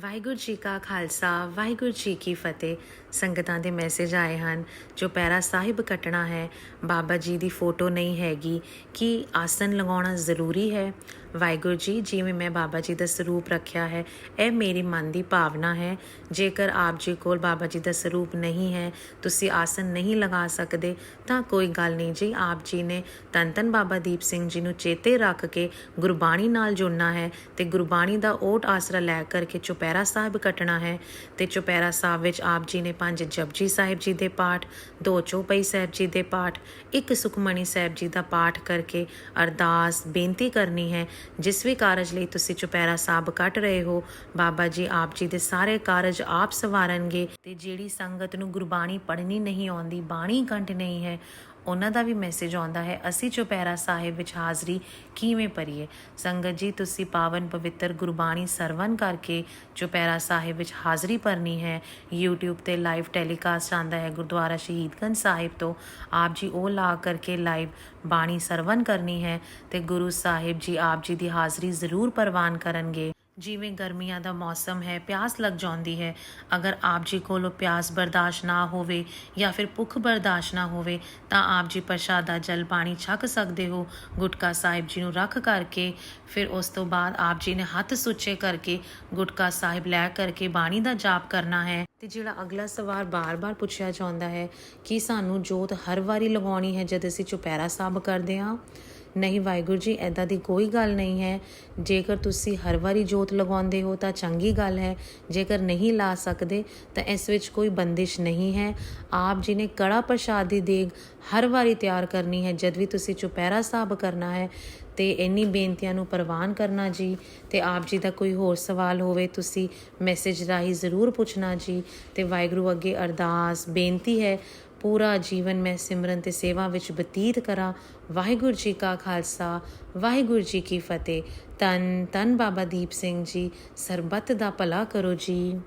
ਵਾਹਿਗੁਰੂ ਜੀ ਕਾ ਖਾਲਸਾ, ਵਾਹਿਗੁਰੂ ਜੀ ਕੀ ਫਤਿਹ। ਸੰਗਤਾਂ ਦੇ ਮੈਸੇਜ ਆਏ ਹਨ, ਜੋ ਪੈਰਾ ਸਾਹਿਬ ਕੱਟਣਾ ਹੈ, ਬਾਬਾ ਜੀ ਦੀ ਫੋਟੋ ਨਹੀਂ ਹੈਗੀ, ਕੀ ਆਸਨ ਲਗਾਉਣਾ ਜ਼ਰੂਰੀ ਹੈ? ਵਾਹਿਗੁਰੂ ਜੀ, ਜਿਵੇਂ ਮੈਂ ਬਾਬਾ ਜੀ ਦਾ ਸਰੂਪ ਰੱਖਿਆ ਹੈ, ਇਹ ਮੇਰੀ ਮਨ ਦੀ ਭਾਵਨਾ ਹੈ। ਜੇਕਰ ਆਪ ਜੀ ਕੋਲ ਬਾਬਾ ਜੀ ਦਾ ਸਰੂਪ ਨਹੀਂ ਹੈ, ਤੁਸੀਂ ਆਸਨ ਨਹੀਂ ਲਗਾ ਸਕਦੇ, ਤਾਂ ਕੋਈ ਗੱਲ ਨਹੀਂ। ਜੀ ਆਪ ਜੀ ਨੇ ਤਨ ਤਨ ਬਾਬਾ ਦੀਪ ਸਿੰਘ ਜੀ ਨੂੰ ਚੇਤੇ ਰੱਖ ਕੇ ਗੁਰਬਾਣੀ ਨਾਲ ਜੁੜਨਾ ਹੈ, ਤੇ ਗੁਰਬਾਣੀ ਦਾ ਓਟ ਆਸਰਾ ਲੈ ਕਰਕੇ ਚੁਪੈਰਾ ਸਾਹਿਬ ਕੱਟਣਾ ਹੈ, ਤੇ ਚੁਪੈਰਾ ਸਾਹਿਬ ਵਿੱਚ ਆਪ ਜੀ ਨੇ ਪੰਜ ਜਪਜੀ ਸਾਹਿਬ ਜੀ ਦੇ ਪਾਠ, ਦੋ ਚੌਪਈ ਸਾਹਿਬ ਜੀ ਦੇ ਪਾਠ, ਇੱਕ ਸੁਖਮਣੀ ਸਾਹਿਬ ਜੀ ਦਾ ਪਾਠ ਕਰਕੇ ਅਰਦਾਸ ਬੇਨਤੀ ਕਰਨੀ ਹੈ ਜਿਸ ਵੀ ਕਾਰਜ ਲਈ ਤੁਸੀਂ ਚੁਪਹਿਰਾ ਸਾਹਿਬ ਕੱਟ ਰਹੇ ਹੋ, ਬਾਬਾ ਜੀ ਆਪ ਜੀ ਦੇ ਸਾਰੇ ਕਾਰਜ ਆਪ ਸਵਾਰਨਗੇ ਤੇ ਜਿਹੜੀ ਸੰਗਤ ਨੂੰ ਗੁਰਬਾਣੀ ਪੜ੍ਹਨੀ ਨਹੀਂ ਆਉਂਦੀ, ਬਾਣੀ ਕੰਠ ਨਹੀਂ ਹੈ ਉਹਨਾਂ ਦਾ ਵੀ ਮੈਸੇਜ ਆਉਂਦਾ ਹੈ, ਅਸੀਂ ਚੁਪਹਿਰਾ ਸਾਹਿਬ ਵਿੱਚ ਹਾਜ਼ਰੀ ਕਿਵੇਂ ਭਰੀਏ? ਸੰਗਤ ਜੀ, ਤੁਸੀਂ ਪਾਵਨ ਪਵਿੱਤਰ ਗੁਰਬਾਣੀ ਸਰਵਨ ਕਰਕੇ ਚੁਪਹਿਰਾ ਸਾਹਿਬ ਵਿੱਚ ਹਾਜ਼ਰੀ ਭਰਨੀ ਹੈ, YouTube ਤੇ ਲਾਈਵ ਟੈਲੀਕਾਸਟ ਆਂਦਾ ਹੈ, ਗੁਰਦੁਆਰਾ ਸ਼ਹੀਦਗੰਜ ਸਾਹਿਬ ਤੋਂ, ਆਪ ਜੀ ਉਹ ਲਾ ਕਰਕੇ ਲਾਈਵ ਬਾਣੀ ਸਰਵਨ ਕਰਨੀ ਹੈ ਤੇ ਗੁਰੂ ਸਾਹਿਬ ਜੀ ਆਪ ਜੀ ਦੀ ਹਾਜ਼ਰੀ ਜ਼ਰੂਰ ਪ੍ਰਵਾਨ ਕਰਨਗੇ। ਜਿਵੇਂ ਗਰਮੀਆਂ ਦਾ ਮੌਸਮ ਹੈ, ਪਿਆਸ ਲੱਗ ਜਾਂਦੀ ਹੈ। ਅਗਰ ਆਪ ਜੀ ਕੋਲੋਂ ਪਿਆਸ ਬਰਦਾਸ਼ਤ ਨਾ ਹੋਵੇ ਜਾਂ ਫਿਰ ਭੁੱਖ ਬਰਦਾਸ਼ਤ ਨਾ ਹੋਵੇ, ਤਾਂ ਆਪ ਜੀ ਪ੍ਰਸ਼ਾਦਾ ਜਲ ਪਾਣੀ ਛਕ ਸਕਦੇ ਹੋ। ਗੁਟਕਾ ਸਾਹਿਬ ਜੀ ਨੂੰ ਰੱਖ ਕਰਕੇ, ਫਿਰ ਉਸ ਤੋਂ ਬਾਅਦ ਆਪ ਜੀ ਨੇ ਹੱਥ ਸੁੱਚੇ ਕਰਕੇ ਗੁਟਕਾ ਸਾਹਿਬ ਲੈ ਕਰਕੇ ਬਾਣੀ ਦਾ ਜਾਪ ਕਰਨਾ ਹੈ। ਤੇ ਜਿਹੜਾ ਅਗਲਾ ਸਵਾਲ ਬਾਰ-ਬਾਰ ਪੁੱਛਿਆ ਜਾਂਦਾ ਹੈ, ਕਿ ਸਾਨੂੰ ਜੋਤ ਹਰ ਵਾਰੀ ਲਗਾਉਣੀ ਹੈ ਜਦ ਅਸੀਂ ਚੁਪਹਿਰਾ ਸਾਹਿਬ ਕਰਦੇ ਹਾਂ? ਨਹੀਂ ਵਾਹਿਗੁਰੂ ਜੀ ਐਦਾਂ ਦੀ ਕੋਈ ਗੱਲ ਨਹੀਂ ਹੈ। ਜੇਕਰ ਤੁਸੀਂ ਹਰ ਵਾਰੀ ਜੋਤ ਲਗਾਉਂਦੇ ਹੋ ਤਾਂ ਚੰਗੀ ਗੱਲ ਹੈ। ਜੇਕਰ ਨਹੀਂ ਲਾ ਸਕਦੇ ਤਾਂ ਇਸ ਵਿੱਚ ਕੋਈ ਬੰਦਿਸ਼ ਨਹੀਂ ਹੈ। ਆਪ ਜੀ ਨੇ ਕੜਾ ਪ੍ਰਸ਼ਾਦ ਦੀ ਦੇਗ ਹਰ ਵਾਰੀ ਤਿਆਰ ਕਰਨੀ ਹੈ। ਜਦ ਵੀ ਤੁਸੀਂ ਚੁਪਹਿਰਾ ਸਾਹਿਬ ਕਰਨਾ ਹੈ ਤੇ ਇੰਨੀ ਬੇਨਤੀਆਂ ਨੂੰ ਪ੍ਰਵਾਨ ਕਰਨਾ ਜੀ ਤੇ ਆਪ ਜੀ ਦਾ ਕੋਈ ਹੋਰ ਸਵਾਲ ਹੋਵੇ, ਤੁਸੀਂ ਮੈਸੇਜ ਰਾਹੀਂ ਜ਼ਰੂਰ ਪੁੱਛਣਾ ਜੀ। ਤੇ ਵਾਹਿਗੁਰੂ ਅੱਗੇ ਅਰਦਾਸ, ਬੇਨਤੀ ਹੈ ਪੂਰਾ ਜੀਵਨ ਮੈਂ ਸਿਮਰਨ ਤੇ ਸੇਵਾ ਵਿੱਚ ਬਤੀਤ ਕਰਾਂ। ਵਾਹਿਗੁਰੂ ਜੀ ਕਾ ਖਾਲਸਾ, ਵਾਹਿਗੁਰੂ ਜੀ ਕੀ ਫਤਿਹ। ਤਨ ਤਨ ਬਾਬਾ ਦੀਪ ਸਿੰਘ ਜੀ, ਸਰਬੱਤ ਦਾ ਭਲਾ ਕਰੋ ਜੀ।